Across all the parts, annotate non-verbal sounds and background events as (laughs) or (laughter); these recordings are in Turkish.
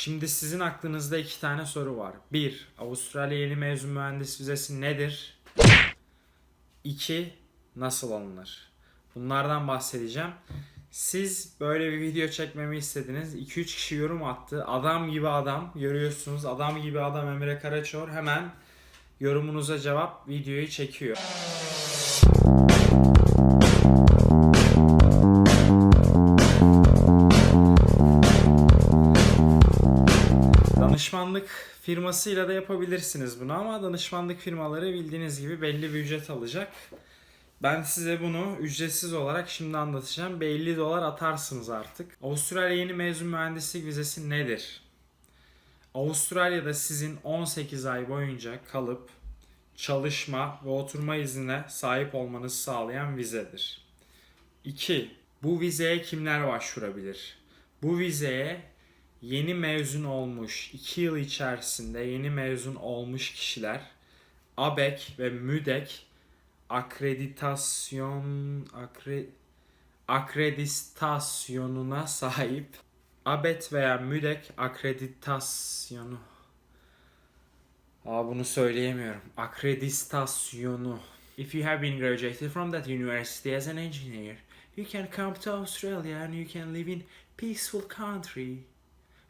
Şimdi sizin aklınızda iki tane soru var. Bir, Avustralya yeni mezun mühendis vizesi nedir? İki, nasıl alınır? Bunlardan bahsedeceğim. Siz böyle bir video çekmemi istediniz. 2-3 kişi yorum attı. Adam gibi adam görüyorsunuz. Adam gibi adam Emre Karaçor hemen yorumunuza cevap videoyu çekiyor. Firmasıyla da yapabilirsiniz bunu ama danışmanlık firmaları bildiğiniz gibi belli bir ücret alacak. Ben size bunu ücretsiz olarak şimdi anlatacağım. 50 dolar atarsınız artık. Avustralya yeni mezun mühendislik vizesi nedir? Avustralya'da sizin 18 ay boyunca kalıp çalışma ve oturma iznine sahip olmanızı sağlayan vizedir. 2. Bu vizeye kimler başvurabilir? Bu vizeye yeni mezun olmuş, 2 yıl içerisinde yeni mezun olmuş kişiler ABEK ve MÜDEK akreditasyon akre, akreditasyonuna sahip ABET veya MÜDEK akreditasyonu Aa bunu söyleyemiyorum. Akreditasyonu. If you have been graduated from that university as an engineer, you can come to Australia and you can live in peaceful country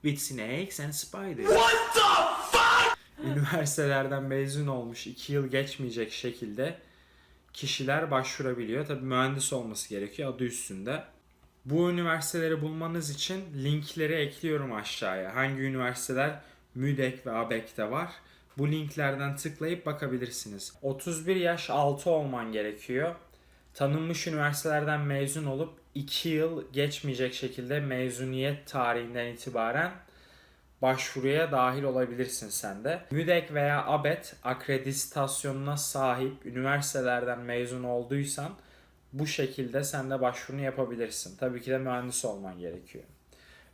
with snakes and spiders. What the fuck? Üniversitelerden mezun olmuş 2 yıl geçmeyecek şekilde kişiler başvurabiliyor. Tabii mühendis olması gerekiyor adı üstünde. Bu üniversiteleri bulmanız için linkleri ekliyorum aşağıya. Hangi üniversiteler MÜDEK ve ABEK'te var. Bu linklerden tıklayıp bakabilirsiniz. 31 yaş altı olman gerekiyor. Tanınmış üniversitelerden mezun olup 2 yıl geçmeyecek şekilde mezuniyet tarihinden itibaren başvuruya dahil olabilirsin sen de. MÜDEK veya ABET akreditasyonuna sahip üniversitelerden mezun olduysan bu şekilde sen de başvurunu yapabilirsin. Tabii ki de mühendis olman gerekiyor.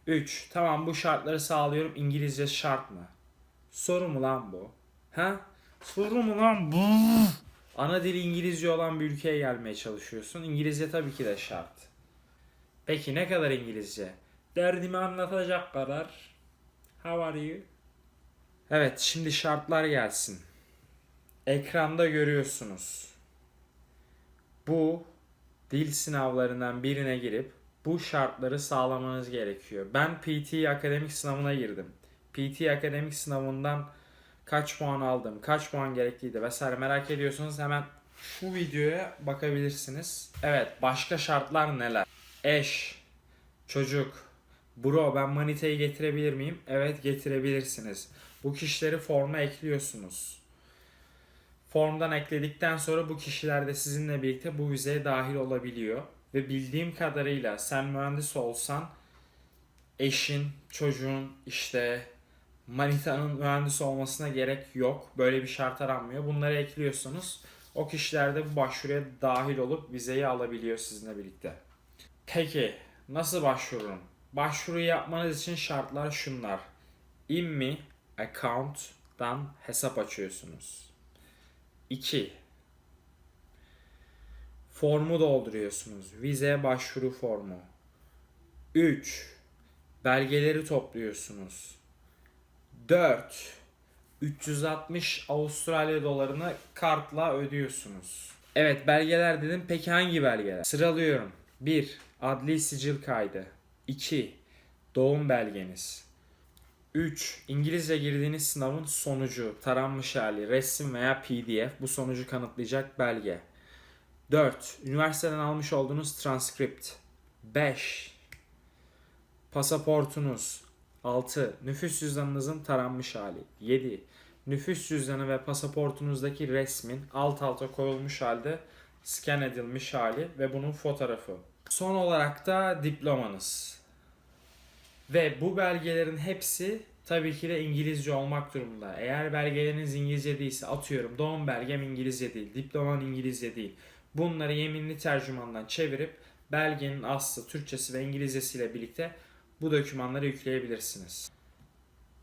3. Tamam bu şartları sağlıyorum. İngilizce şart mı? Soru mu lan bu? Ha? Soru mu lan bu? Ana dili İngilizce olan bir ülkeye gelmeye çalışıyorsun. İngilizce tabii ki de şart. Peki ne kadar İngilizce? Derdimi anlatacak kadar. How are you? Evet şimdi şartlar gelsin. Ekranda görüyorsunuz. Bu dil sınavlarından birine girip bu şartları sağlamanız gerekiyor. Ben PT akademik sınavına girdim. PT akademik sınavından kaç puan aldım, kaç puan gerekliydi vesaire merak ediyorsanız hemen şu videoya bakabilirsiniz. Evet başka şartlar neler? Eş, çocuk, bro ben manitayı getirebilir miyim? Evet getirebilirsiniz. Bu kişileri forma ekliyorsunuz. Formdan ekledikten sonra bu kişiler de sizinle birlikte bu vizeye dahil olabiliyor. Ve bildiğim kadarıyla sen mühendis olsan eşin, çocuğun işte manitanın mühendis olmasına gerek yok. Böyle bir şart aranmıyor. Bunları ekliyorsunuz. O kişiler de bu başvuruya dahil olup vizeyi alabiliyor sizinle birlikte. Peki nasıl başvururum? Başvuru yapmanız için şartlar şunlar. IMMI account'dan hesap açıyorsunuz. 2. Formu dolduruyorsunuz. Vize başvuru formu. 3. Belgeleri topluyorsunuz. 4. 360 Avustralya dolarını kartla ödüyorsunuz. Evet belgeler dedim. Peki hangi belgeler? Sıralıyorum. 1. Adli sicil kaydı. 2. Doğum belgeniz. 3. İngilizce girdiğiniz sınavın sonucu, taranmış hali, resim veya pdf bu sonucu kanıtlayacak belge. 4. Üniversiteden almış olduğunuz transkript. 5. Pasaportunuz. 6. Nüfus cüzdanınızın taranmış hali. 7. Nüfus cüzdanı ve pasaportunuzdaki resmin alt alta koyulmuş halde scan edilmiş hali ve bunun fotoğrafı. Son olarak da diplomanız. Ve bu belgelerin hepsi tabii ki de İngilizce olmak durumunda. Eğer belgeleriniz İngilizce değilse atıyorum doğum belgem İngilizce değil, diploman İngilizce değil. Bunları yeminli tercümandan çevirip belgenin aslı Türkçesi ve İngilizcesiyle birlikte bu dokümanları yükleyebilirsiniz.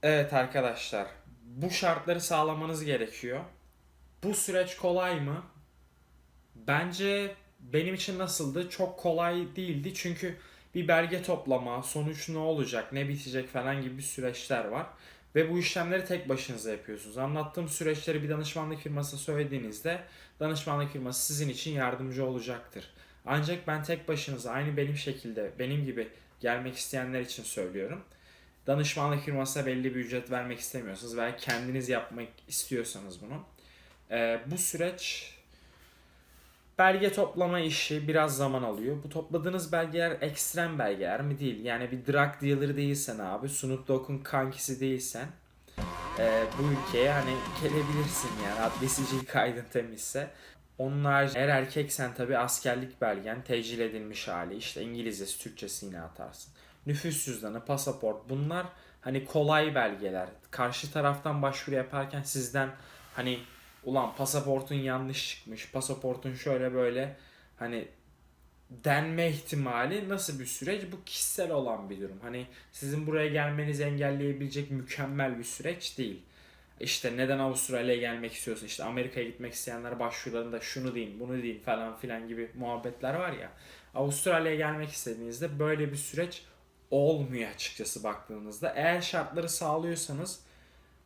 Evet arkadaşlar, bu şartları sağlamanız gerekiyor. Bu süreç kolay mı? Bence benim için nasıldı? Çok kolay değildi çünkü bir belge toplama, sonuç ne olacak, ne bitecek falan gibi bir süreçler var. Ve bu işlemleri tek başınıza yapıyorsunuz. Anlattığım süreçleri bir danışmanlık firmasına söylediğinizde danışmanlık firması sizin için yardımcı olacaktır. Ancak ben tek başınıza aynı benim şekilde benim gibi gelmek isteyenler için söylüyorum. Danışmanlık firmasına belli bir ücret vermek istemiyorsanız veya kendiniz yapmak istiyorsanız bunu. Ee, bu süreç belge toplama işi biraz zaman alıyor. Bu topladığınız belgeler ekstrem belgeler mi değil? Yani bir drug dealer değilsen abi, Snoop Dogg'un kankisi değilsen e, bu ülkeye hani gelebilirsin yani adli sicil kaydın temizse. Harici eğer erkeksen tabi askerlik belgen, tecil edilmiş hali, işte İngilizcesi, Türkçesi yine atarsın. Nüfus cüzdanı, pasaport bunlar hani kolay belgeler. Karşı taraftan başvuru yaparken sizden hani ulan pasaportun yanlış çıkmış, pasaportun şöyle böyle hani denme ihtimali nasıl bir süreç? Bu kişisel olan bir durum. Hani sizin buraya gelmenizi engelleyebilecek mükemmel bir süreç değil. İşte neden Avustralya'ya gelmek istiyorsun? İşte Amerika'ya gitmek isteyenler başvurularında şunu deyin, bunu deyin falan filan gibi muhabbetler var ya. Avustralya'ya gelmek istediğinizde böyle bir süreç olmuyor açıkçası baktığınızda. Eğer şartları sağlıyorsanız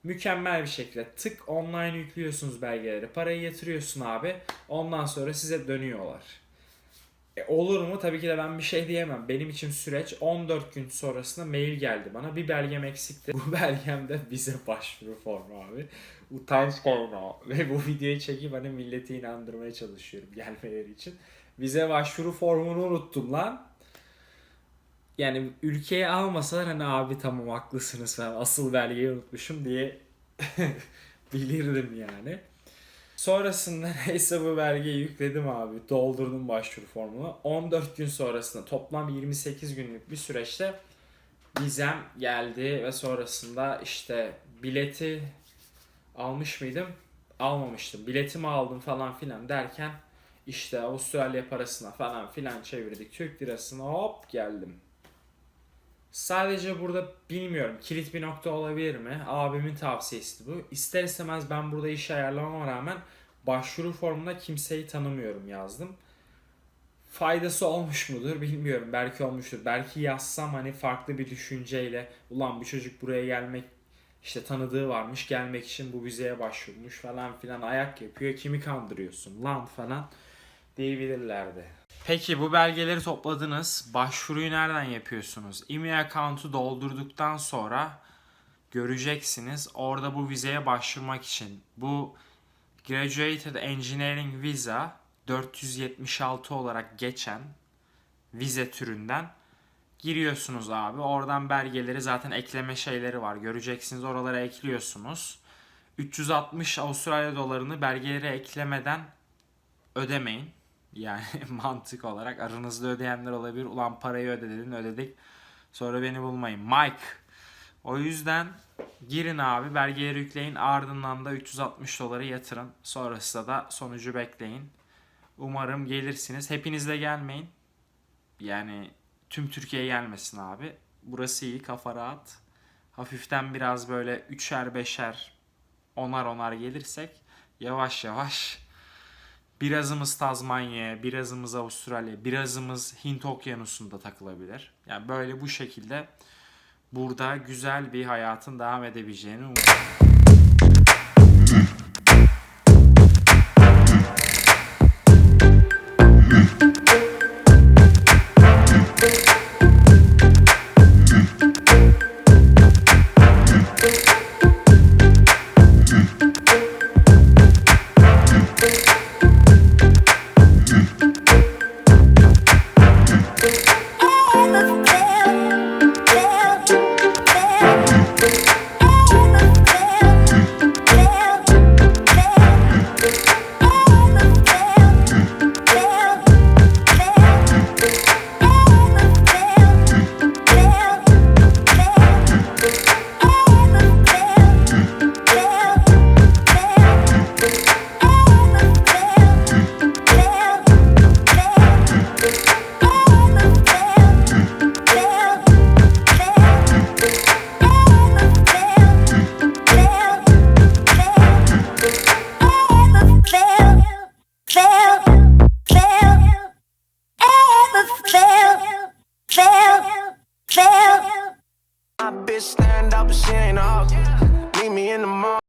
mükemmel bir şekilde tık online yüklüyorsunuz belgeleri. Parayı yatırıyorsun abi. Ondan sonra size dönüyorlar. E, olur mu? Tabii ki de ben bir şey diyemem. Benim için süreç 14 gün sonrasında mail geldi bana. Bir belgem eksikti. (laughs) Bu belgem de bize başvuru formu abi. Utanç kaynağı. (laughs) Ve bu videoyu çekip hani milleti inandırmaya çalışıyorum gelmeleri için. Vize başvuru formunu unuttum lan. Yani ülkeye almasalar hani abi tamam haklısınız falan asıl belgeyi unutmuşum diye (laughs) bilirdim yani. Sonrasında (laughs) neyse bu belgeyi yükledim abi. Doldurdum başvuru formunu. 14 gün sonrasında toplam 28 günlük bir süreçte vizem geldi ve sonrasında işte bileti almış mıydım? Almamıştım. Biletimi aldım falan filan derken işte Avustralya parasına falan filan çevirdik. Türk lirasına hop geldim. Sadece burada bilmiyorum kilit bir nokta olabilir mi? Abimin tavsiyesi bu. İster istemez ben burada iş ayarlamama rağmen başvuru formunda kimseyi tanımıyorum yazdım. Faydası olmuş mudur bilmiyorum. Belki olmuştur. Belki yazsam hani farklı bir düşünceyle ulan bu çocuk buraya gelmek işte tanıdığı varmış gelmek için bu vizeye başvurmuş falan filan ayak yapıyor. Kimi kandırıyorsun lan falan diyebilirlerdi. Peki bu belgeleri topladınız. Başvuruyu nereden yapıyorsunuz? E-mail account'u doldurduktan sonra göreceksiniz. Orada bu vizeye başvurmak için bu Graduated Engineering Visa 476 olarak geçen vize türünden giriyorsunuz abi. Oradan belgeleri zaten ekleme şeyleri var. Göreceksiniz oralara ekliyorsunuz. 360 Avustralya dolarını belgelere eklemeden ödemeyin. Yani (laughs) mantık olarak aranızda ödeyenler olabilir. Ulan parayı ödedin ödedik. Sonra beni bulmayın. Mike. O yüzden girin abi belgeleri yükleyin. Ardından da 360 doları yatırın. Sonrasında da sonucu bekleyin. Umarım gelirsiniz. Hepiniz de gelmeyin. Yani tüm Türkiye gelmesin abi. Burası iyi kafa rahat. Hafiften biraz böyle üçer beşer onar onar gelirsek yavaş yavaş Birazımız Tazmanya, birazımız Avustralya, birazımız Hint Okyanusu'nda takılabilir. Yani böyle bu şekilde burada güzel bir hayatın devam edebileceğini umuyorum.